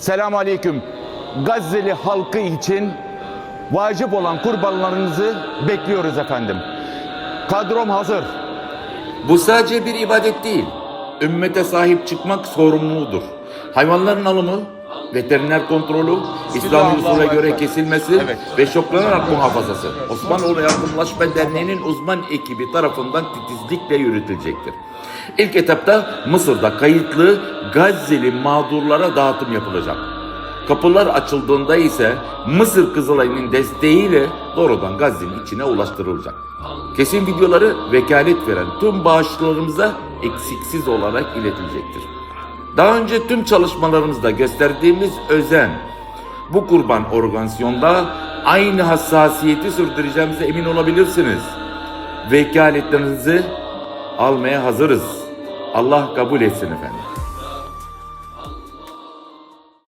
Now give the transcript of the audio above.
Selamun Aleyküm. Gazze'li halkı için vacip olan kurbanlarınızı bekliyoruz efendim. Kadrom hazır. Bu sadece bir ibadet değil. Ümmete sahip çıkmak sorumluluğudur. Hayvanların alımı, veteriner kontrolü, İslami usule göre kesilmesi Evet. ve şoklanarak muhafazası Osmanoğlu Yardımlaşma Derneği'nin uzman ekibi tarafından titizlikle yürütülecektir. İlk etapta Mısır'da kayıtlı Gazze'li mağdurlara dağıtım yapılacak. Kapılar açıldığında ise Mısır Kızılay'ın desteğiyle doğrudan Gazze'nin içine ulaştırılacak. Kesin videoları vekalet veren tüm bağışçılarımıza eksiksiz olarak iletilecektir. Daha önce tüm çalışmalarımızda gösterdiğimiz özen bu kurban organizasyonda aynı hassasiyeti sürdüreceğimize emin olabilirsiniz. Vekaletlerinizi almaya hazırız. Allah kabul etsin efendim.